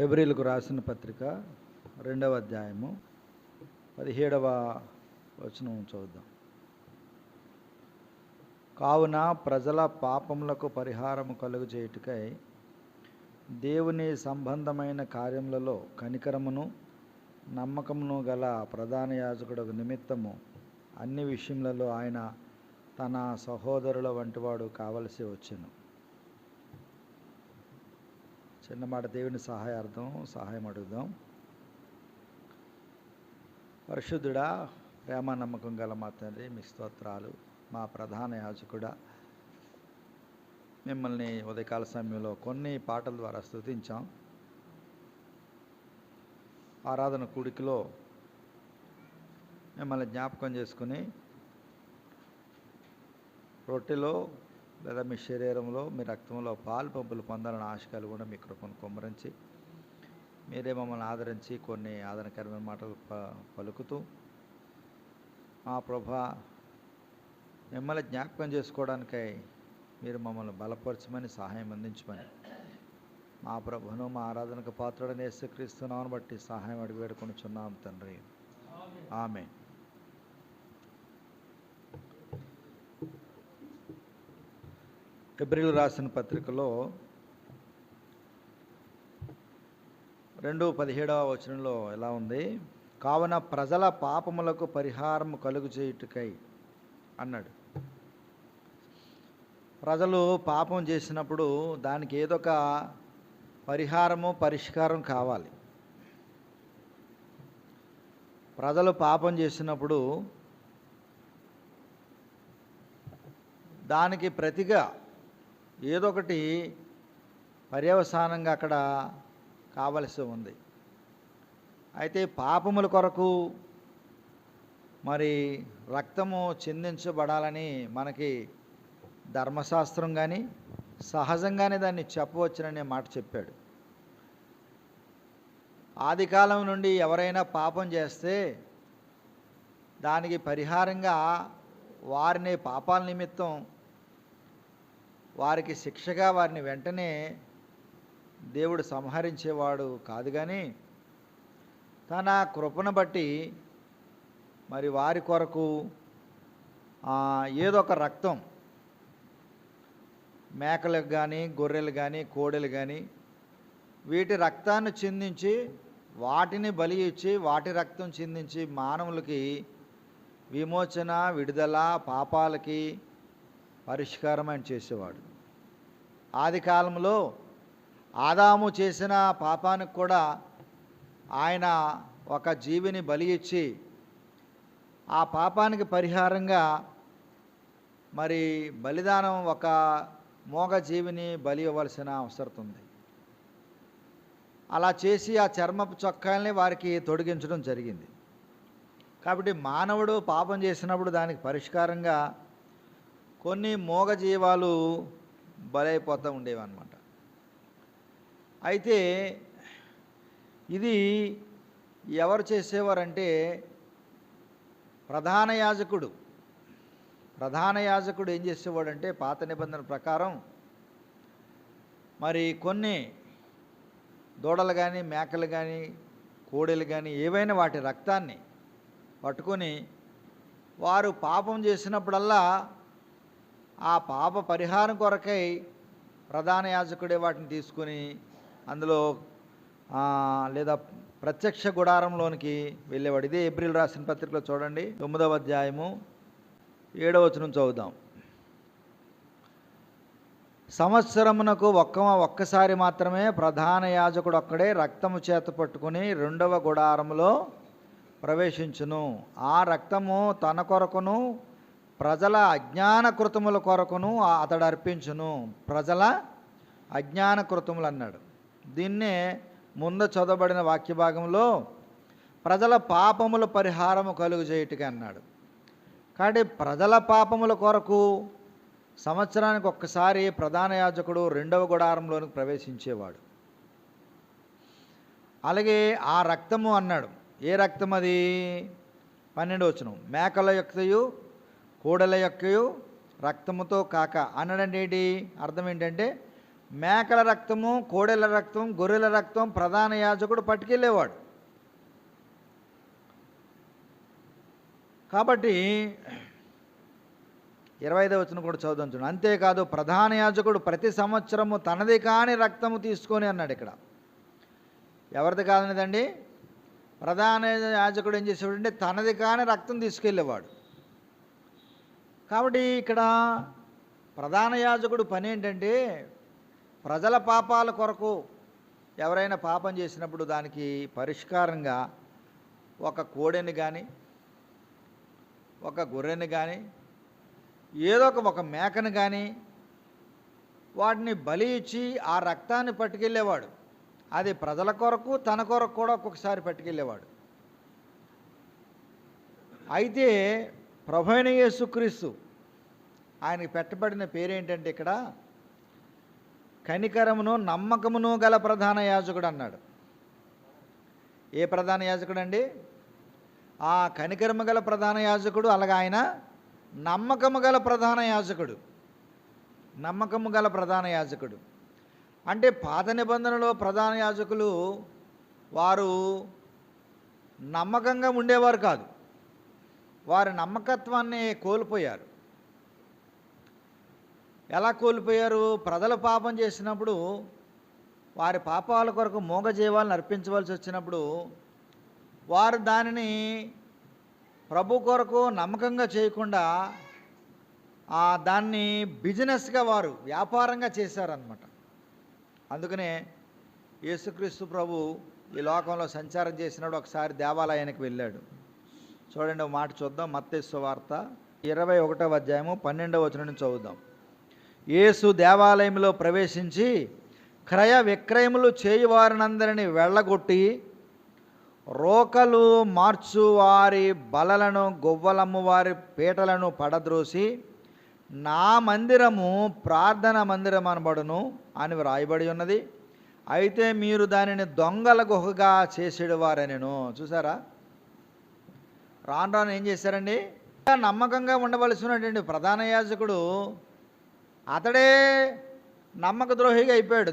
ఫిబ్రిల్కు రాసిన పత్రిక రెండవ అధ్యాయము పదిహేడవ వచనం చూద్దాం. కావున ప్రజల పాపములకు పరిహారము కలుగు చేయుటకై దేవుని సంబంధమైన కార్యములలో కనికరమును నమ్మకమును గల ప్రధాన యాజకుడు నిమిత్తము అన్ని విషయములలో ఆయన తన సహోదరుల వంటివాడు కావలసి వచ్చాను. చిన్న మాట దేవుని సహాయార్థం సహాయం అడుగుదాం. పరిశుద్ధుడా ప్రేమ నమ్మకం గల మా తండ్రి మీ స్తోత్రాలు మా ప్రధాన యాజకుడా మిమ్మల్ని ఉదయకాల సమయంలో కొన్ని పాటల ద్వారా స్తుతించాం. ఆరాధన కూడికిలో మిమ్మల్ని జ్ఞాపకం చేసుకుని రొట్టెలో లేదా మీ శరీరంలో మీ రక్తంలో పాలు పంపులు పొందాలని ఆశ కలిగి కూడా మీ కృపను కుమ్మరించి మీరే మమ్మల్ని ఆదరించి కొన్ని ఆదరణకరమైన మాటలు ప పలుకుతూ మా ప్రభా మిమ్మల్ని జ్ఞాపకం చేసుకోవడానికై మీరు మమ్మల్ని బలపరచమని సహాయం అందించమని మా ప్రభును మా ఆరాధనకు పాత్రుడని యేసుక్రీస్తున్నామని బట్టి సహాయం అడిగి వేడుకొనిచున్నాం తండ్రి. ఆమె ఏప్రిల్ రాసిన పత్రికలో రెండు పదిహేడవ వచనంలో ఎలా ఉంది? కావున ప్రజల పాపములకు పరిహారం కలుగు చేయుటకై అన్నాడు. ప్రజలు పాపం చేసినప్పుడు దానికి ఏదొక పరిహారము పరిష్కారం కావాలి. ప్రజలు పాపం చేసినప్పుడు దానికి ప్రతిగా ఏదో ఒకటి పర్యవసానంగా అక్కడ కావలసి ఉంది. అయితే పాపముల కొరకు మరి రక్తము చెందించబడాలని మనకి ధర్మశాస్త్రం కానీ సహజంగానే దాన్ని చెప్పవచ్చుననే మాట చెప్పాడు. ఆది కాలం నుండి ఎవరైనా పాపం చేస్తే దానికి పరిహారంగా వారిని పాపాల నిమిత్తం వారికి శిక్షగా వారిని వెంటనే దేవుడు సంహరించేవాడు కాదు కానీ తన కృపను బట్టి మరి వారి కొరకు ఏదొక ఏదో ఒక రక్తం మేకలకు కానీ గొర్రెలు కానీ కోడెలు కానీ వీటి రక్తాన్ని చిందించి వాటిని బలి ఇచ్చి వాటి రక్తం చిందించి మానవులకి విమోచన విడుదల పాపాలకి పరిష్కారం ఆయన చేసేవాడు. ఆది కాలంలో ఆదాము చేసిన పాపానికి కూడా ఆయన ఒక జీవిని బలి ఇచ్చి ఆ పాపానికి పరిహారంగా మరి బలిదానం ఒక మోగ జీవిని బలి ఇవ్వాల్సిన అవసరం ఉంది. అలా చేసి ఆ చర్మపు చొక్కాల్ని వారికి తొడిగించడం జరిగింది. కాబట్టి మానవుడు పాపం చేసినప్పుడు దానికి పరిష్కారంగా కొన్ని మోగ జీవాలు బలైపోతూ ఉండేవన్నమాట. అయితే ఇది ఎవరు చేసేవారంటే ప్రధాన యాజకుడు. ప్రధాన యాజకుడు ఏం చేసేవాడంటే పాత నిబంధన ప్రకారం మరి కొన్ని దూడలు కానీ మేకలు కానీ కోడెలు కానీ ఏవైనా వాటి రక్తాన్ని పట్టుకొని వారు పాపం చేసినప్పుడల్లా ఆ పాప పరిహారం కొరకై ప్రధాన యాజకుడే వాటిని తీసుకొని అందులో లేదా ప్రత్యక్ష గుడారంలోనికి వెళ్ళేవాడు. ఇదే ఏప్రిల్ రాసిన పత్రికలో చూడండి తొమ్మిదవ అధ్యాయము ఏడవ వచనం చదువుదాం. సంవత్సరమునకు ఒక్క ఒక్కసారి మాత్రమే ప్రధాన యాజకుడు ఒక్కడే రక్తము చేత పట్టుకుని రెండవ గుడారములో ప్రవేశించును. ఆ రక్తము తన కొరకును ప్రజల అజ్ఞాన కృతముల కొరకును అతడు అర్పించును. ప్రజల అజ్ఞాన కృతములు అన్నాడు. దీన్నే ముందు చదవబడిన వాక్య భాగంలో ప్రజల పాపముల పరిహారము కలుగు చేయుటకి అన్నాడు. కాబట్టి ప్రజల పాపముల కొరకు సంవత్సరానికి ఒక్కసారి ప్రధాన యాజకుడు రెండవ గుడారంలోనికి ప్రవేశించేవాడు. అలాగే ఆ రక్తము అన్నాడు. ఏ రక్తం అది పన్నెండు వచనం. మేకల యొక్కయు కోడల యొక్కయు రక్తముతో కాక. అనడండి అర్థం ఏంటంటే మేకల రక్తము కోడెల రక్తం గొర్రెల రక్తం ప్రధాన యాజకుడు పట్టుకెళ్ళేవాడు. కాబట్టి ఇరవై ఐదవ వచ్చిన కూడా చదువు చూడండి. అంతేకాదు ప్రధాన యాజకుడు ప్రతి సంవత్సరము తనది కాని రక్తము తీసుకొని అన్నాడు ఇక్కడ. ఎవరిది కాదనేదండి? ప్రధాన యాజకుడు ఏం చేసేవాడంటే తనది కాని రక్తం తీసుకెళ్ళేవాడు. కాబట్టి ఇక్కడ ప్రధాన యాజకుడు పని ఏంటంటే ప్రజల పాపాల కొరకు ఎవరైనా పాపం చేసినప్పుడు దానికి పరిష్కారంగా ఒక కోడెని కానీ ఒక గొర్రెని కానీ ఏదో ఒక ఒక మేకను కానీ వాటిని బలి ఇచ్చి ఆ రక్తాన్ని పట్టుకెళ్ళేవాడు. అది ప్రజల కొరకు తన కొరకు కూడా ఒక్కొక్కసారి పట్టుకెళ్ళేవాడు. అయితే ప్రభైన యేసుక్రీస్తు. ఆయనకి పెట్టబడిన పేరేంటంటే ఇక్కడ? కనికరమును నమ్మకమును గల ప్రధాన యాజకుడు అన్నాడు. ఏ ప్రధాన యాజకుడు అండి ఆ కనికరము గల ప్రధాన యాజకుడు అలాగే ఆయన నమ్మకము గల ప్రధాన యాజకుడు. నమ్మకము గల ప్రధాన యాజకుడు. అంటే పాత నిబంధనలో ప్రధాన యాజకులు వారు నమ్మకంగా ఉండేవారు కాదు. వారి నమ్మకత్వాన్ని కోల్పోయారు. ఎలా కోల్పోయారు? ప్రజలు పాపం చేసినప్పుడు వారి పాపాల కొరకు మూగజీవాలను అర్పించవలసి వచ్చినప్పుడు వారు దానిని ప్రభు కొరకు నమ్మకంగా చేయకుండా ఆ దాన్ని బిజినెస్గా వారు వ్యాపారంగా చేశారనమాట అందుకనే యేసుక్రీస్తు ప్రభు ఈ లోకంలో సంచారం చేసినప్పుడు ఒకసారి దేవాలయానికి వెళ్ళాడు. చూడండి ఒక మాట చూద్దాం. మత్తేశ్వ వార్త ఇరవై ఒకటవ అధ్యాయము పన్నెండవ వచనం నుంచి చదువుదాం. యేసు దేవాలయంలో ప్రవేశించి క్రయ విక్రయములు చేయువారినందరిని వెళ్ళగొట్టి రోకలు మార్చువారి బలలను గొవ్వలమ్ము వారి పీటలను పడద్రోసి నా మందిరము ప్రార్థన మందిరం అనబడును అని వ్రాయబడి ఉన్నది. అయితే మీరు దానిని దొంగల గుహగా చేసేవారనెను. చూసారా? రాను రాను ఏం చేశారండి? నమ్మకంగా ఉండవలసినటువంటి ప్రధాన యాజకుడు అతడే నమ్మక ద్రోహిగా అయిపోయాడు.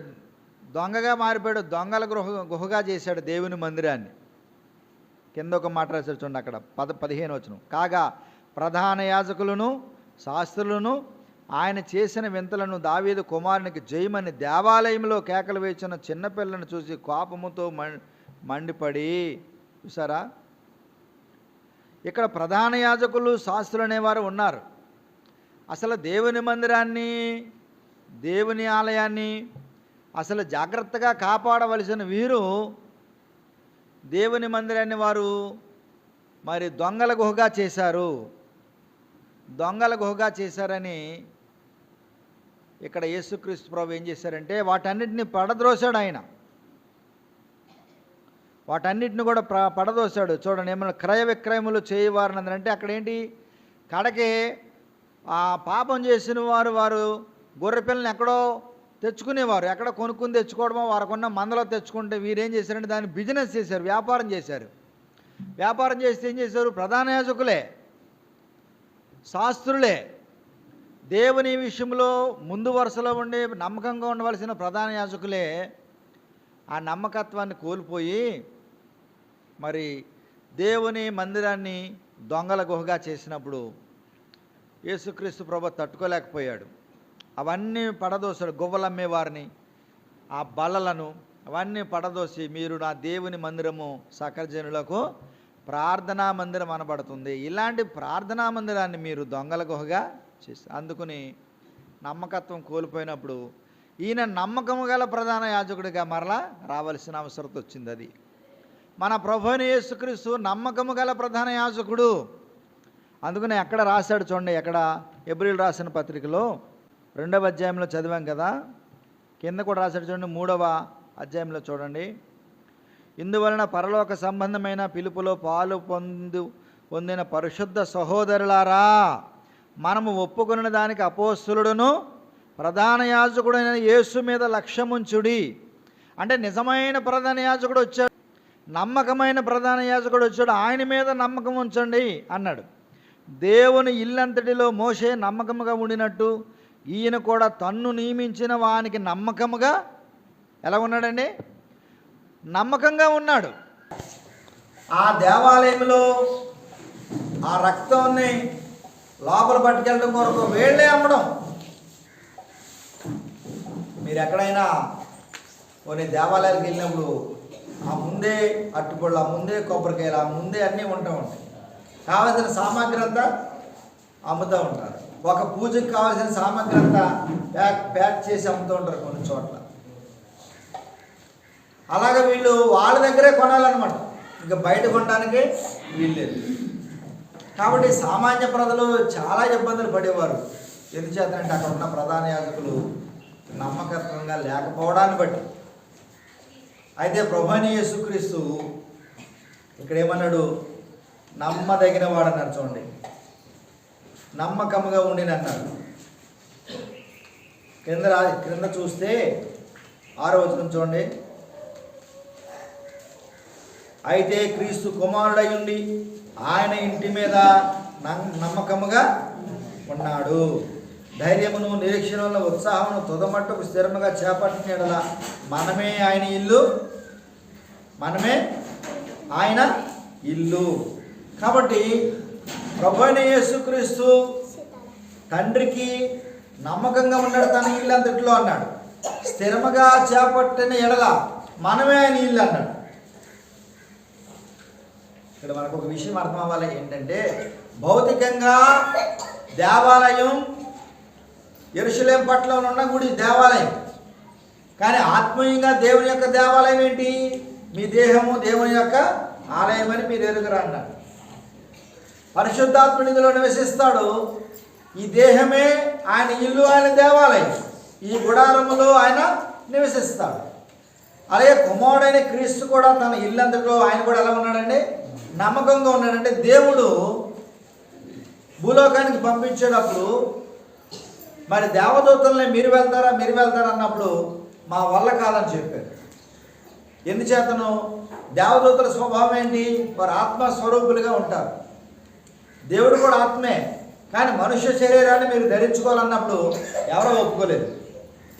దొంగగా మారిపోయాడు. దొంగల గృహ గుహగా చేశాడు దేవుని మందిరాన్ని. కింద ఒక మాట రాశారు చూడండి అక్కడ. పద పదిహేను వచనం. కాగా ప్రధాన యాజకులను శాస్త్రులను ఆయన చేసిన వింతలను దావీదు కుమారునికి జయమని దేవాలయంలో కేకలు వేసిన చిన్నపిల్లను చూసి కోపముతో మ మండిపడి. చూసారా ఇక్కడ ప్రధాన యాజకులు శాస్త్రులు అనేవారు ఉన్నారు. అసలు దేవుని మందిరాన్ని దేవుని ఆలయాన్ని అసలు జాగ్రత్తగా కాపాడవలసిన వీరు దేవుని మందిరాన్ని వారు మరి దొంగల గుహగా చేశారు. దొంగల గుహగా చేశారని ఇక్కడ యేసుక్రీస్తు ప్రభు ఏం చేశారంటే వాటన్నిటిని పడద్రోశాడు ఆయన. వాటన్నిటిని కూడా ప్ర పడదోశాడు. చూడండి ఏమైనా క్రయ విక్రయములు చేయవారని అంటే అక్కడ ఏంటి కడకి ఆ పాపం చేసిన వారు వారు గొర్రెపిల్లని ఎక్కడో తెచ్చుకునేవారు. ఎక్కడ కొనుక్కుని తెచ్చుకోవడమో వారికున్న మందలో తెచ్చుకుంటే వీరేం చేశారంటే దాన్ని బిజినెస్ చేశారు వ్యాపారం చేశారు. వ్యాపారం చేస్తే ఏం చేశారు? ప్రధాన యాజకులే శాస్త్రులే దేవుని విషయంలో ముందు వరుసలో ఉండి నమ్మకంగా ఉండవలసిన ప్రధాన యాజకులే ఆ నమ్మకత్వాన్ని కోల్పోయి మరి దేవుని మందిరాన్ని దొంగల గుహగా చేసినప్పుడు యేసుక్రీస్తు ప్రభు తట్టుకోలేకపోయాడు. అవన్నీ పడదోశాడు గువ్వలమ్మే వారిని ఆ బల్లలను అవన్నీ పడదోసి మీరు నా దేవుని మందిరము సకర్జనులకు ప్రార్థనా మందిరం అనబడుతుంది. ఇలాంటి ప్రార్థనా మందిరాన్ని మీరు దొంగల గుహగా చేస్తారు అందుకుని నమ్మకత్వం కోల్పోయినప్పుడు ఈయన నమ్మకము గల ప్రధాన యాజకుడిగా మరలా రావాల్సిన అవసరం వచ్చింది అది. మన ప్రభుని యేసుక్రీస్తు నమ్మకము గల ప్రధాన యాజకుడు. అందుకని ఎక్కడ రాశాడు చూడండి ఎక్కడ? ఎబ్రిల్ రాసిన పత్రికలో రెండవ అధ్యాయంలో చదివాం కదా. కింద కూడా రాశాడు చూడండి మూడవ అధ్యాయంలో చూడండి. ఇందువలన పరలోక సంబంధమైన పిలుపులో పాలు పొందు పొందిన పరిశుద్ధ సహోదరులారా మనము ఒప్పుకున్న దానికి అపోస్తులుడును ప్రధాన యాజకుడైన యేసు మీద లక్ష్యముంచుడి. అంటే నిజమైన ప్రధాన యాజకుడు వచ్చాడు. నమ్మకమైన ప్రధాన యాజకుడు వచ్చాడు ఆయన మీద నమ్మకం ఉంచండి అన్నాడు. దేవుని ఇల్లంతటిలో మోసే నమ్మకముగా ఉండినట్టు ఈయన కూడా తన్ను నియమించిన వానికి నమ్మకముగా ఎలా ఉన్నాడండి? నమ్మకంగా ఉన్నాడు. ఆ దేవాలయంలో ఆ రక్తాన్ని లోపల పట్టుకెళ్ళడం కొరకు వేళ్ళే అమ్మడం. మీరు ఎక్కడైనా కొన్ని దేవాలయాలకు వెళ్ళినప్పుడు ఆ ముందే అట్టుపళ్ళు ఆ ముందే కొబ్బరికాయలు ఆ ముందే అన్నీ ఉంటా ఉంటాయి. కావాల్సిన సామాగ్రి అంతా అమ్ముతూ ఉంటారు. ఒక పూజకి కావాల్సిన సామాగ్రి అంతా ప్యాక్ ప్యాక్ చేసి అమ్ముతూ ఉంటారు కొన్ని చోట్ల. అలాగే వీళ్ళు వాళ్ళ దగ్గరే కొనాలన్నమాట. ఇంకా బయట కొనడానికి వీల్లేదు. కాబట్టి సామాన్య ప్రజలు చాలా ఇబ్బందులు పడేవారు. ఎందుచేతనంటే అక్కడ ఉన్న ప్రధాన యాజకులు నమ్మకత్వంగా లేకపోవడాన్ని బట్టి. అయితే ప్రభాని యేసుక్రీస్తు ఇక్కడ ఏమన్నాడు నమ్మదగిన వాడన్నారు చూడండి. నమ్మకముగా ఉండిన క్రింద రా క్రింద చూస్తే ఆరో వచనం చూడండి. అయితే క్రీస్తు కుమారుడై ఉండి ఆయన ఇంటి మీద నం- నమ్మకముగా ఉన్నాడు. ధైర్యమును నిరీక్షణలో ఉత్సాహమును తుదమట్టుకు స్థిరముగా చేపట్టిన మనమే ఆయన ఇల్లు మనమే ఆయన ఇల్లు. కాబట్టి ప్రభు అయిన యేసుక్రీస్తు తండ్రికి నమ్మకంగా ఉన్నాడు తన ఇల్లు అంతట్లో అన్నాడు. స్థిరముగా చేపట్టిన ఎడల మనమే ఆయన ఇల్లు అన్నాడు. ఇక్కడ మనకు ఒక విషయం అర్థం అవ్వాలి ఏంటంటే భౌతికంగా దేవాలయం ఎరుసలేం పట్ల ఉన్న గుడి దేవాలయం. కానీ ఆత్మీయంగా దేవుని యొక్క దేవాలయం ఏంటి? మీ దేహము దేవుని యొక్క ఆలయమని మీరు ఎరుగురా అన్నాడు. పరిశుద్ధాత్మ నిధిలో నివసిస్తాడు. ఈ దేహమే ఆయన ఇల్లు ఆయన దేవాలయం. ఈ గుడారములో ఆయన నివసిస్తాడు. అలాగే కుమారుడైన క్రీస్తు కూడా తన ఇల్లంతలో ఆయన కూడా ఎలా ఉన్నాడండి నమ్మకంగా ఉన్నాడంటే దేవుడు భూలోకానికి పంపించేటప్పుడు మరి దేవదూతల్ని మీరు వెళ్తారా మీరు వెళ్తారా అన్నప్పుడు మా వల్ల కాదని చెప్పారు ఎందుచేతను? దేవదూతల స్వభావం ఏంటి? వారు ఆత్మస్వరూపులుగా ఉంటారు. దేవుడు కూడా ఆత్మే. కానీ మనుష్య శరీరాన్ని మీరు ధరించుకోవాలన్నప్పుడు ఎవరో ఒప్పుకోలేదు.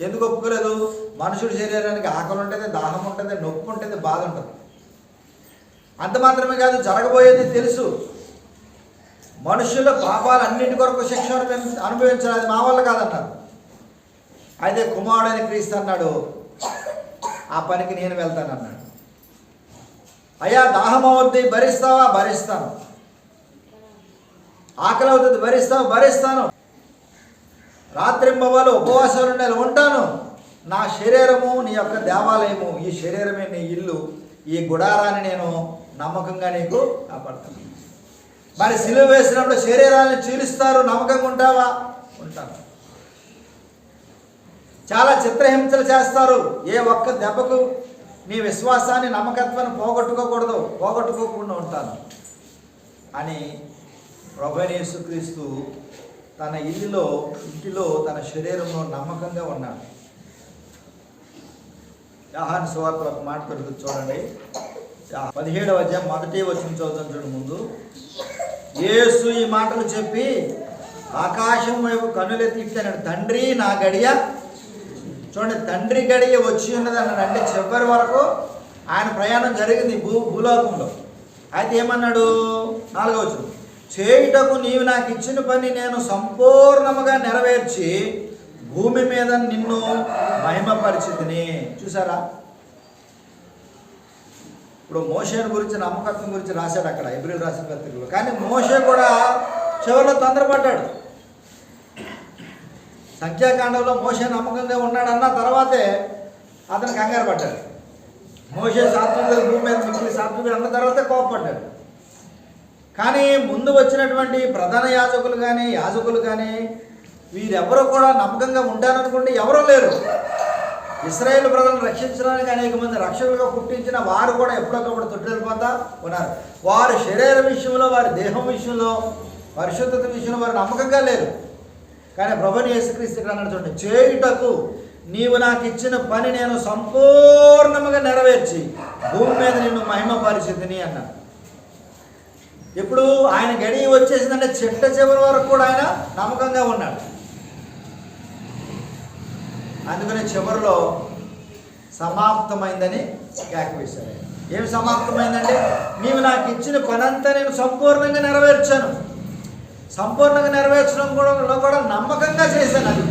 ఎందుకు ఒప్పుకోలేదు? మనుషుడి శరీరానికి ఆకలి ఉంటుంది దాహం ఉంటుంది నొప్పి ఉంటుంది బాధ ఉంటుంది. అంత మాత్రమే కాదు జరగబోయేది తెలుసు. మనుషుల పాపాలన్నింటి కొరకు శిక్ష అనుభవించాలి అది మా వల్ల కాదన్నారు. అయితే కుమారుడని క్రీస్తు అన్నాడు ఆ పనికి నేను వెళ్తానన్నాడు అయ్యా దాహం అవుద్ది భరిస్తావా? భరిస్తాను. ఆకలి అవుతుంది భరిస్తావు భరిస్తాను. రాత్రింబవలు ఉపవాసాలు ఉండాలి ఉంటాను. నా శరీరము నీ యొక్క దేవాలయము ఈ శరీరమే నీ ఇల్లు. ఈ గుడారాన్ని నేను నమ్మకంగా నీకు కాపాడుతాను. మరి సిలువ వేసినప్పుడు శరీరాన్ని చీలుస్తారు నమ్మకంగా ఉంటావా? ఉంటాను. చాలా చిత్రహింసలు చేస్తారు. ఏ ఒక్క దెబ్బకు నీ విశ్వాసాన్ని నమ్మకత్వాన్ని పోగొట్టుకోకూడదు. పోగొట్టుకోకుండా ఉంటాను. అని ప్రభనేసుక్రీస్తు తన ఇల్లులో ఇంటిలో తన శరీరంలో నమ్మకంగా ఉన్నాడు. యాహాన్ సువార్త ఒక మాట దొరుకుతుంది చూడండి. పదిహేడవ అధ్యాయం మొదటి వచ్చిన చదువుతాం ముందు. యేసు ఈ మాటలు చెప్పి ఆకాశం వైపు కనులెత్తి తండ్రి నా గడియ చూడండి తండ్రి గడియ వచ్చి ఉన్నది అన్నాడు అంటే చివరి వరకు ఆయన ప్రయాణం జరిగింది భూ భూలోకంలో. అయితే ఏమన్నాడు? నాలుగవచ్చు చేయుటకు నీవు నాకు ఇచ్చిన పని నేను సంపూర్ణముగా నెరవేర్చి భూమి మీద నిన్ను మహిమపరిచితిని. చూసారా? ఇప్పుడు మోషేను గురించి నమ్మకత్వం గురించి రాశాడు అక్కడ ఎబ్రిల్ రాసిన పత్రికలో. కానీ మోషే కూడా చివరిలో తొందరపడ్డాడు. సంఖ్యాకాండంలో మోసే నమ్మకంగా ఉన్నాడన్న తర్వాతే అతను కంగారు పడ్డాడు. మోసే సాత్వికుడు భూమి మీద మిగిలి సాత్వికుడు అన్న తర్వాతే కోపడ్డాడు కానీ ముందు వచ్చినటువంటి ప్రధాన యాజకులు కానీ యాజకులు కానీ వీరెవరూ కూడా నమ్మకంగా ఉంటారనుకుంటే ఎవరూ లేరు. ఇస్రాయేల్ ప్రజలను రక్షించడానికి అనేక మంది రక్షకులుగా పుట్టించిన వారు కూడా ఎప్పుడొకప్పుడు తొట్టిల్లిపోతా ఉన్నారు. వారి శరీర విషయంలో వారి దేహం విషయంలో పరిశుద్ధత విషయంలో వారు నమ్మకంగా లేరు. కానీ ప్రభుని యేసుక్రీస్తు ఇక్కడ అన్నాడు చూడండి చేయుటకు నీవు నాకు ఇచ్చిన పని నేను సంపూర్ణముగా నెరవేర్చి భూమి మీద నిన్ను మహిమ అన్నాడు. ఇప్పుడు ఆయన గడి వచ్చేసిందంటే చిట్ట చివరి వరకు కూడా ఆయన నమ్మకంగా ఉన్నాడు. అందుకని చివరిలో సమాప్తమైందని కేక వేశారు ఏమి ఏం సమాప్తమైందంటే నీవు నాకు ఇచ్చిన పనంతా నేను సంపూర్ణంగా నెరవేర్చాను. సంపూర్ణంగా నెరవేర్చడం కూడా కూడా నమ్మకంగా చేశాను అది.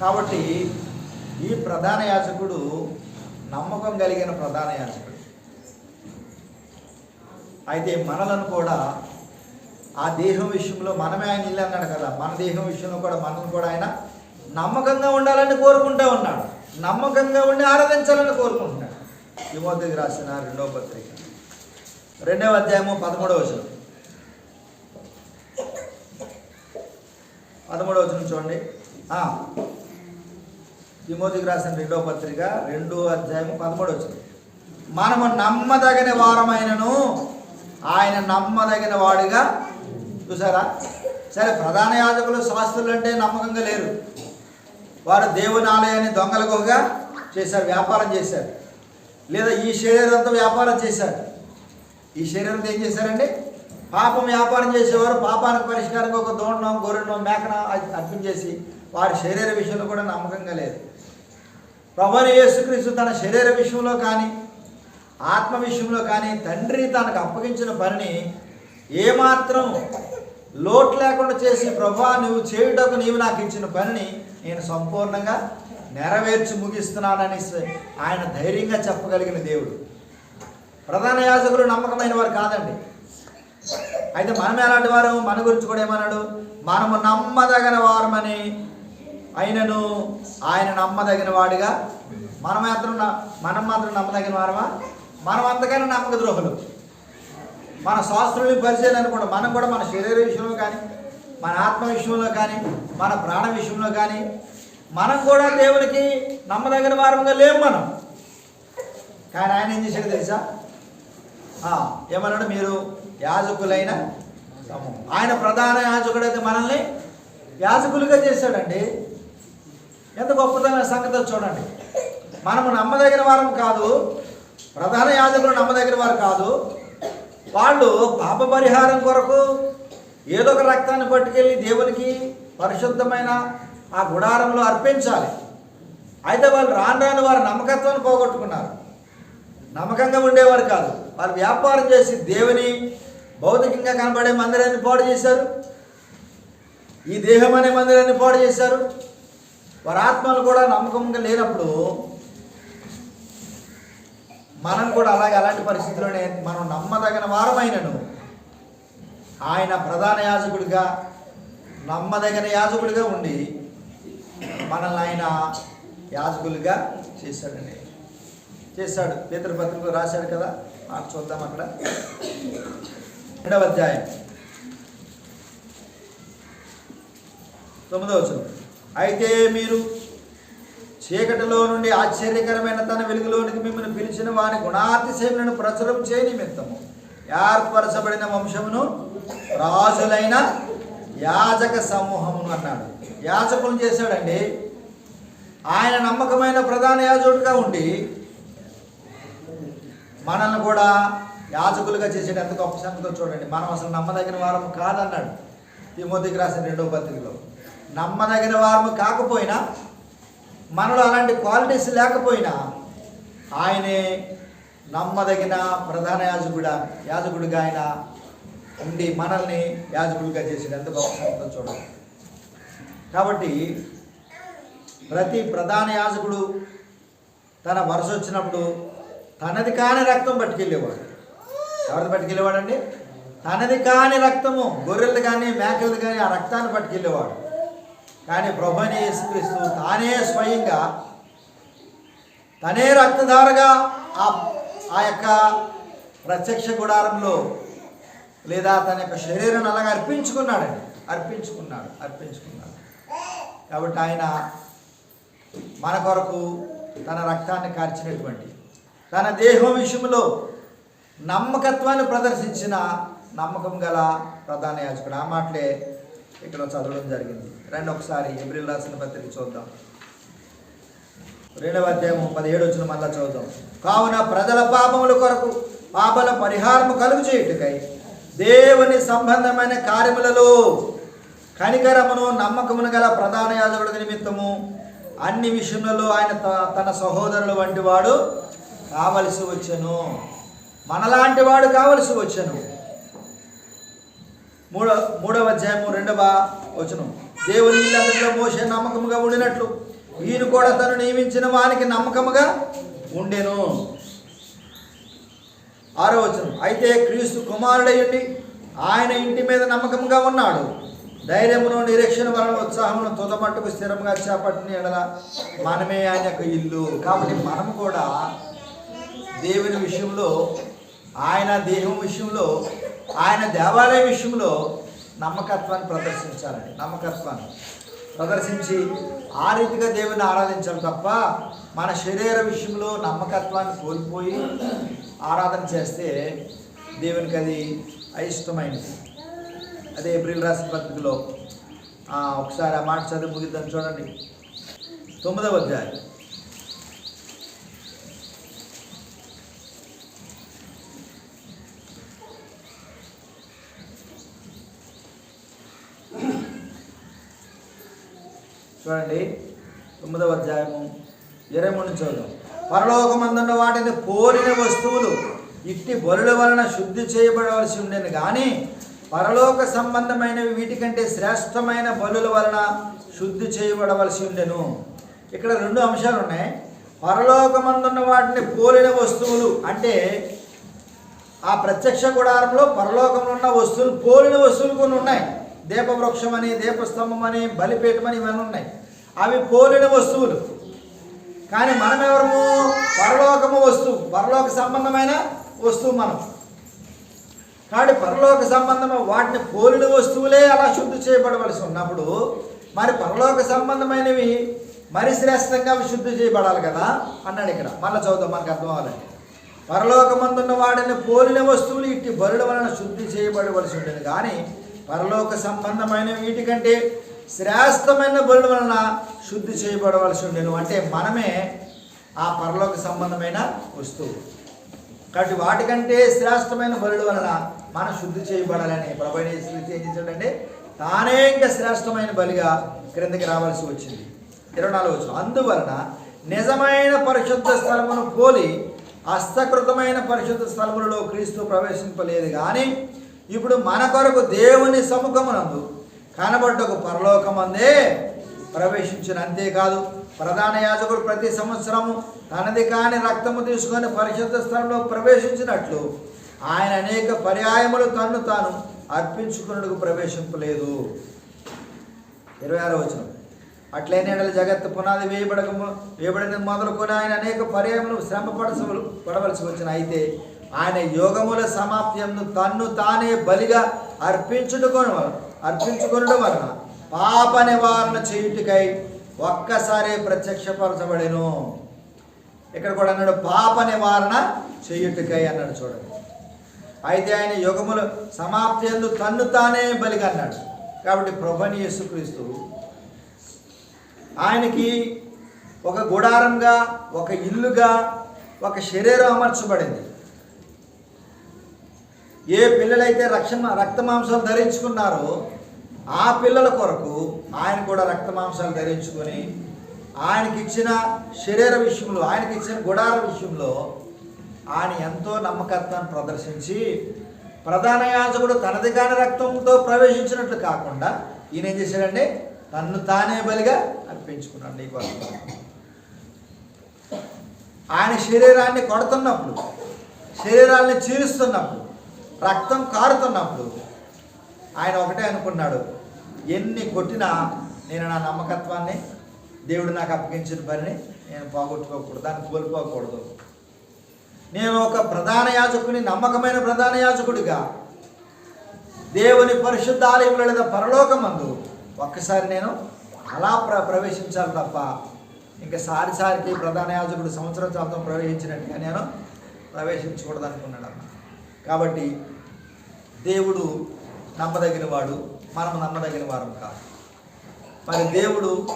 కాబట్టి ఈ ప్రధాన యాజకుడు నమ్మకం కలిగిన ప్రధాన యాజకుడు. అయితే మనలను కూడా ఆ దేహం విషయంలో మనమే ఆయన ఇల్లు అన్నాడు కదా మన దేహం విషయంలో కూడా మనల్ని కూడా ఆయన నమ్మకంగా ఉండాలని కోరుకుంటూ ఉన్నాడు. నమ్మకంగా ఉండి ఆరాధించాలని కోరుకుంటున్నాడు. యువతికి రాసిన రెండవ పత్రిక. రెండవ అధ్యాయము పదమూడవ వచనం. పదమూడవ వచ్చిన చూడండి. ఆ, తిమోతికి రాసిన రెండవ పత్రిక రెండో అధ్యాయము పదమూడు వచ్చింది మనము నమ్మదగిన వారమైనను ఆయన నమ్మదగిన వాడిగా చూసారా? సరే ప్రధాన యాజకులు శాస్త్రులు అంటే నమ్మకంగా లేరు. వారు దేవుని ఆలయాన్ని దొంగలకుగా చేశారు వ్యాపారం చేశారు లేదా ఈ శరీరంతో వ్యాపారం చేశారు ఈ శరీరంతో ఏం చేశారండి? పాపం వ్యాపారం చేసేవారు పాపానికి పరిష్కారంగా ఒక దోణం గొర్రెను మేకన అర్పించేసి వారి శరీర విషయంలో కూడా నమ్మకంగా లేదు. ప్రభుని యేసుక్రీస్తు తన శరీర విషయంలో కానీ ఆత్మ విషయంలో కానీ తండ్రి తనకు అప్పగించిన పనిని ఏమాత్రం లోటు లేకుండా చేసి ప్రభా నువ్వు చేయుటకు నీవు నాకు ఇచ్చిన పనిని నేను సంపూర్ణంగా నెరవేర్చి ముగిస్తున్నానని ఆయన ధైర్యంగా చెప్పగలిగిన దేవుడు. ప్రధాన యాజకులు నమ్మకమైన వారు కాదండి. అయితే మనం ఎలాంటి వారు మన గురించి కూడా ఏమన్నాడు? మనము నమ్మదగిన వారమని అయినను ఆయన నమ్మదగిన వాడిగా మనం మాత్రం మనం మాత్రం నమ్మదగిన వారమా? మనం అంతకైనా నమ్మక ద్రోహులు. మన శాస్త్రుల్ని పరిచయం అనుకోండి మనం కూడా మన శరీర విషయంలో కానీ మన ఆత్మ విషయంలో కానీ మన ప్రాణ విషయంలో కానీ మనం కూడా దేవునికి నమ్మదగిన వారంగా లేము మనం. కానీ ఆయన ఏం చేశాడు తెలుసా? ఏమన్నాడు మీరు? యాజకులైన సమూహం ఆయన ప్రధాన యాజకుడైతే మనల్ని యాజకులుగా చేశాడండి. ఎంత గొప్పదైన సంగతి చూడండి. మనము నమ్మదగిన వారం కాదు. ప్రధాన యాజకులు నమ్మదగిన వారు కాదు. వాళ్ళు పాప పరిహారం కొరకు ఏదో ఒక రక్తాన్ని పట్టుకెళ్ళి దేవునికి పరిశుద్ధమైన ఆ గుడారంలో అర్పించాలి. అయితే వాళ్ళు రాను రాను వారి నమ్మకత్వాన్ని పోగొట్టుకున్నారు. నమ్మకంగా ఉండేవారు కాదు. వాళ్ళు వ్యాపారం చేసి దేవుని భౌతికంగా కనబడే మందిరాన్ని పాడు చేశారు. ఈ దేహం అనే మందిరాన్ని పాడు చేశారు. వారి ఆత్మలు కూడా నమ్మకంగా లేనప్పుడు మనం కూడా అలాగే అలాంటి పరిస్థితుల్లోనే మనం నమ్మదగిన వారమైనను. ఆయన ప్రధాన యాజకుడిగా నమ్మదగిన యాజకుడిగా ఉండి మనల్ని ఆయన యాజకులుగా చేశాడండి. చేశాడు. పేతృపత్రికలు రాశాడు కదా మాట చూద్దాం అక్కడ. రెండవ అధ్యాయం. తొమ్మిదవ అయితే మీరు చీకటిలో నుండి ఆశ్చర్యకరమైన తన వెలుగులోనికి మిమ్మల్ని పిలిచిన వారి గుణాతిశయములను ప్రచురం చేయ నిమిత్తము. ఏర్పరచబడిన వంశమును రాజులైన యాజక సమూహమును అన్నాడు. యాజకులు చేశాడండి. ఆయన నమ్మకమైన ప్రధాన యాజకుడిగా ఉండి మనల్ని కూడా యాజకులుగా చేసేట ఎంత గొప్ప సంగతో చూడండి. మనం అసలు నమ్మదగిన వారము కాదన్నాడు. తిమోతికి రాసిన రెండో పత్రికలో. నమ్మదగిన వారము కాకపోయినా మనలో అలాంటి క్వాలిటీస్ లేకపోయినా ఆయనే నమ్మదగిన ప్రధాన యాజకుడా యాజకుడిగా ఆయన ఉండి మనల్ని యాజకుడిగా చేసేది ఎంత గొప్ప సంగతో చూడండి. కాబట్టి ప్రతి ప్రధాన యాజకుడు తన వరుస వచ్చినప్పుడు తనది కాని రక్తం పట్టుకెళ్ళేవాడు. ఎవరిది పట్టుకెళ్ళేవాడండి? తనది కాని రక్తము గొర్రెలది కానీ మేకలది కానీ ఆ రక్తాన్ని పట్టుకెళ్ళేవాడు. కానీ ప్రభుని యేసుక్రీస్తు తానే స్వయంగా తనే రక్తధారగా ఆ ఆ యొక్క ప్రత్యక్ష గుడారంలో లేదా తన యొక్క శరీరాన్ని అలాగా అర్పించుకున్నాడండి. అర్పించుకున్నాడు అర్పించుకున్నాడు. కాబట్టి ఆయన మన కొరకు తన రక్తాన్ని కార్చినటువంటి తన దేహం విషయంలో నమ్మకత్వాన్ని ప్రదర్శించిన నమ్మకం గల ప్రధాన యాజకుడు. ఆ మాటలే ఇక్కడ చదవడం జరిగింది. రెండు ఒకసారి ఏప్రిల్ రాసిన పత్రిక చూద్దాం. రెండవ అధ్యాయం పదిహేడు వచ్చిన మళ్ళా చూద్దాం కావున ప్రజల పాపముల కొరకు పాపల పరిహారము కలుగు చేయుటకై దేవుని సంబంధమైన కార్యములలో కనికరమును నమ్మకమును గల ప్రధాన యాజకుడి నిమిత్తము అన్ని విషయములలో ఆయన తన సహోదరుల వంటి వాడు కావలసి వచ్చను. మనలాంటి వాడు కావలసి వచ్చాను. మూడో మూడవ అధ్యాయము రెండవ వచనం. దేవుని ఇల్లంతలో మోసే నమ్మకముగా ఉండినట్లు. ఈయన కూడా తను నియమించిన వానికి నమ్మకముగా ఉండెను. ఆరో వచనం. అయితే క్రీస్తు కుమారుడయ్యండి ఆయన ఇంటి మీద నమ్మకంగా ఉన్నాడు. ధైర్యమును నిరీక్షణ వలన ఉత్సాహమును తుదమట్టుకు స్థిరంగా చేపట్టిన ఎడల మనమే ఆయన యొక్క ఇల్లు. కాబట్టి మనం కూడా దేవుని విషయంలో ఆయన దేహం విషయంలో ఆయన దేవాలయ విషయంలో నమ్మకత్వాన్ని ప్రదర్శించాలండి నమ్మకత్వాన్ని. ప్రదర్శించి ఆ రీతిగా దేవుని ఆరాధించాలి తప్ప మన శరీర విషయంలో నమ్మకత్వాన్ని కోల్పోయి ఆరాధన చేస్తే దేవునికి అది అయిష్టమైనది. అదే ఏప్రిల్ రాసి పత్రికలో ఒకసారి ఆ మాట చదివి ముగిద్దాం చూడండి. తొమ్మిదవ అధ్యాయం. చూడండి తొమ్మిదవ అధ్యాయము ఇరవై మూడు చూద్దాం. పరలోకమందున్న వాటిని పోలిన వస్తువులు ఇట్టి బలుల వలన శుద్ధి చేయబడవలసి ఉండేది. కానీ పరలోక సంబంధమైనవి వీటికంటే శ్రేష్టమైన బలుల వలన శుద్ధి చేయబడవలసి ఉండెను. ఇక్కడ రెండు అంశాలు ఉన్నాయి. పరలోకమందున్న వాటిని పోలిన వస్తువులు అంటే ఆ ప్రత్యక్ష గుడారంలో పరలోకంలో ఉన్న వస్తువులు పోలిన వస్తువులు కొన్ని ఉన్నాయి. దీపవృక్షం అని దీపస్తంభం అని బలిపేటమని అని ఇవన్నీ ఉన్నాయి. అవి పోలిన వస్తువులు. కానీ మనం ఎవరము పరలోకము వస్తువు. పరలోక సంబంధమైన వస్తువు మనం. కాబట్టి పరలోక సంబంధమైన వాటిని పోలిన వస్తువులే అలా శుద్ధి చేయబడవలసి ఉన్నప్పుడు మరి పరలోక సంబంధమైనవి మరి శ్రేష్టంగా అవి శుద్ధి చేయబడాలి కదా? అన్నాడు ఇక్కడ. మళ్ళీ చదువుతాం మనకు అర్థం అవ్వాలని పరలోకమందున్న వాడిని పోలిన వస్తువులు ఇట్టి బరుల వలన శుద్ధి చేయబడవలసి ఉంటుంది. కానీ పరలోక సంబంధమైన వీటికంటే శ్రేష్టమైన బరుల వలన శుద్ధి చేయబడవలసి ఉండేను. అంటే మనమే ఆ పరలోక సంబంధమైన వస్తువు. కాబట్టి వాటికంటే శ్రేష్టమైన బలుల వలన మనం శుద్ధి చేయబడాలని ప్రభైన స్థితి ఏం చేశాడంటే తానే ఇంకా శ్రేష్టమైన బలిగా క్రిందకి రావాల్సి వచ్చింది. ఇరవై నాలుగు వచ్చిన అందువలన నిజమైన పరిశుద్ధ స్థలమును పోలి హస్తకృతమైన పరిశుద్ధ స్థలములలో క్రీస్తు ప్రవేశింపలేదు కానీ ఇప్పుడు మన కొరకు దేవుని సముఖమునందు కనబడ్డకు పరలోకమందే ప్రవేశించిన అంతేకాదు ప్రధాన యాజకుడు ప్రతి సంవత్సరము తనది కాని రక్తము తీసుకొని పరిశుద్ధ స్థలంలో ప్రవేశించినట్లు ఆయన అనేక పర్యాయములు తన్ను తాను అర్పించుకున్నకు ప్రవేశింపలేదు ఇరవై ఆరో వచనం. అట్లనే జగత్తు పునాది వేయబడక వేయబడిన మొదలుకొని ఆయన అనేక పర్యాయములు శ్రమ పడస పడవలసి వచ్చిన అయితే ఆయన యోగముల సమాప్తియంను తన్ను తానే బలిగా అర్పించుకొని అర్పించుకునడం వలన పాప నివారణ చేయుటికై ఒక్కసారి ప్రత్యక్షపరచబడేను. ఇక్కడ కూడా అన్నాడు పాప నివారణ చేయుటికై అన్నాడు చూడండి. అయితే ఆయన యుగములు సమాప్తి ఎందు తన్ను తానే బలిగా అన్నాడు. కాబట్టి ప్రభుని యేసుక్రీస్తు ఆయనకి ఒక గుడారంగా ఒక ఇల్లుగా ఒక శరీరం అమర్చబడింది. ఏ పిల్లలైతే రక్షణ రక్త మాంసాలు ధరించుకున్నారో ఆ పిల్లల కొరకు ఆయన కూడా రక్త మాంసాలు ధరించుకొని ఆయనకి ఇచ్చిన శరీర విషయంలో ఆయనకి ఇచ్చిన గుడార విషయంలో ఆయన ఎంతో నమ్మకత్వాన్ని ప్రదర్శించి ప్రధాన యాజకుడు తనది కాని రక్తంతో ప్రవేశించినట్లు కాకుండా ఈయన ఏం చేశాడండి? తన్ను తానే బలిగా అర్పించుకున్నాడు నీ కొరకు ఆయన శరీరాన్ని కొడుతున్నప్పుడు శరీరాన్ని చీరుస్తున్నప్పుడు రక్తం కారుతున్నప్పుడు ఆయన ఒకటే అనుకున్నాడు ఎన్ని కొట్టినా నేను నా నమ్మకత్వాన్ని దేవుడు నాకు అప్పగించిన పనిని నేను పోగొట్టుకోకూడదు దాన్ని కోల్పోకూడదు. నేను ఒక ప్రధాన యాజకుని నమ్మకమైన ప్రధాన యాజకుడిగా దేవుని పరిశుద్ధ ఆలయంలో లేదా పరలోకమందు ఒక్కసారి నేను అలా ప్ర ప్రవేశించాలి తప్ప ఇంకా సారి సారికి ప్రధాన యాజకుడు సంవత్సరం శాతం ప్రవేశించినట్టుగా నేను ప్రవేశించకూడదు అనుకున్నాడు అన్న కాబట్టి దేవుడు నమ్మదగిన వాడు మనం నమ్మదగిన వారం కాదు. మరి దేవుడు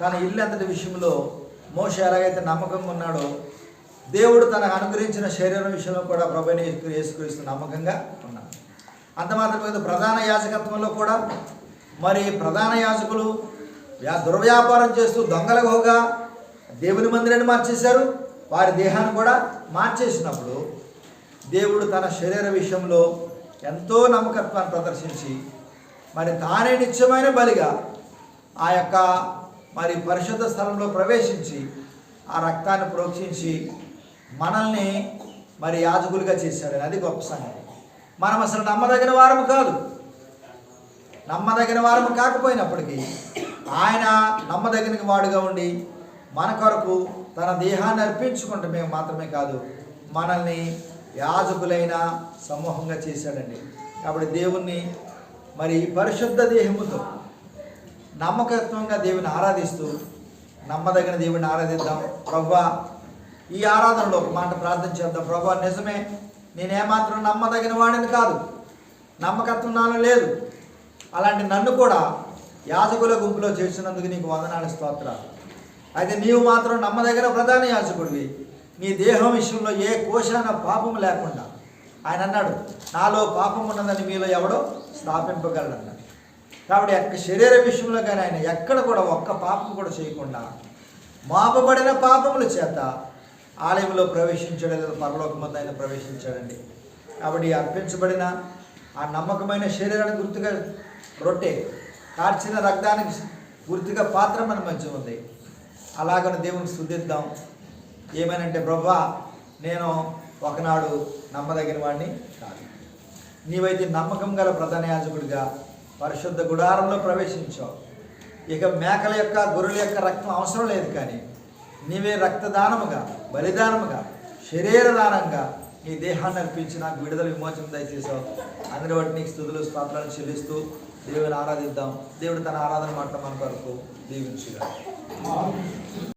తన ఇల్లు అంతటి విషయంలో మోస ఎలాగైతే నమ్మకంగా ఉన్నాడో దేవుడు తనకు అనుగ్రహించిన శరీరం విషయంలో కూడా ప్రభుని యేసుక్రీస్తు నమ్మకంగా ఉన్నాడు. అంతమాత్రం కాదు ప్రధాన యాజకత్వంలో కూడా మరి ప్రధాన యాజకులు దుర్వ్యాపారం చేస్తూ దొంగలగోగా దేవుని మందిరాన్ని మార్చేశారు. వారి దేహాన్ని కూడా మార్చేసినప్పుడు దేవుడు తన శరీర విషయంలో ఎంతో నమ్మకత్వాన్ని ప్రదర్శించి మరి తానే నిత్యమైన బలిగా ఆ యొక్క మరి పరిశుద్ధ స్థలంలో ప్రవేశించి ఆ రక్తాన్ని ప్రోక్షించి మనల్ని మరి యాజకులుగా చేశాడు. అది గొప్ప సంగతి. మనం అసలు నమ్మదగిన వారము కాదు. నమ్మదగిన వారము కాకపోయినప్పటికీ ఆయన నమ్మదగిన వాడుగా ఉండి మన కొరకు తన దేహాన్ని అర్పించుకుంటే మేము మాత్రమే కాదు మనల్ని యాజకులైన సమూహంగా చేశాడండి. కాబట్టి దేవుణ్ణి మరి పరిశుద్ధ దేహముతో నమ్మకత్వంగా దేవుని ఆరాధిస్తూ నమ్మదగిన దేవుని ఆరాధిద్దాం. ప్రభా ఈ ఆరాధనలో ఒక మాట ప్రార్థన చేద్దాం. ప్రభా నిజమే నేనేమాత్రం నమ్మదగిన వాడిని కాదు. నమ్మకత్వం నాలో లేదు. అలాంటి నన్ను కూడా యాజకుల గుంపులో చేర్చినందుకు నీకు వందనాలు స్తోత్రాలు. అయితే నీవు మాత్రం నమ్మదగిన ప్రధాన యాజకుడివి. నీ దేహం విషయంలో ఏ కోశాన పాపం లేకుండా. ఆయన అన్నాడు నాలో పాపం ఉన్నదని మీలో ఎవడో స్థాపింపగలడన్నాడు. కాబట్టి యొక్క శరీర విషయంలో కానీ ఆయన ఎక్కడ కూడా ఒక్క పాపం కూడా చేయకుండా మాపబడిన పాపముల చేత ఆలయంలో ప్రవేశించడం లేదా పరలోకమందు ఆయన ప్రవేశించాడండి. కాబట్టి అర్పించబడిన ఆ నమ్మకమైన శరీరానికి గుర్తుగా రొట్టె కార్చిన రక్తానికి గుర్తుగా పాత్ర మన మధ్య ఉంది. అలాగని దేవుని శుద్ధిద్దాం ఏమనంటే ప్రభా నేను ఒకనాడు నమ్మదగిన వాడిని కాదు. నీవైతే నమ్మకం గల ప్రధాన యాజకుడిగా పరిశుద్ధ గుడారంలో ప్రవేశించావు ఇక మేకల యొక్క గొర్రెల యొక్క రక్తం అవసరం లేదు కానీ నీవే రక్తదానముగా బలిదానముగా శరీర దానంగా నీ దేహాన్ని అర్పించి నాకు విడుదల విమోచన దయచేసావు అందరి బట్టి నీకు స్థుతులు స్తోత్రాలు చెల్లిస్తూ దేవుని ఆరాధిద్దాం. దేవుడు తన ఆరాధన మాట మన కొరకు దీవించుగా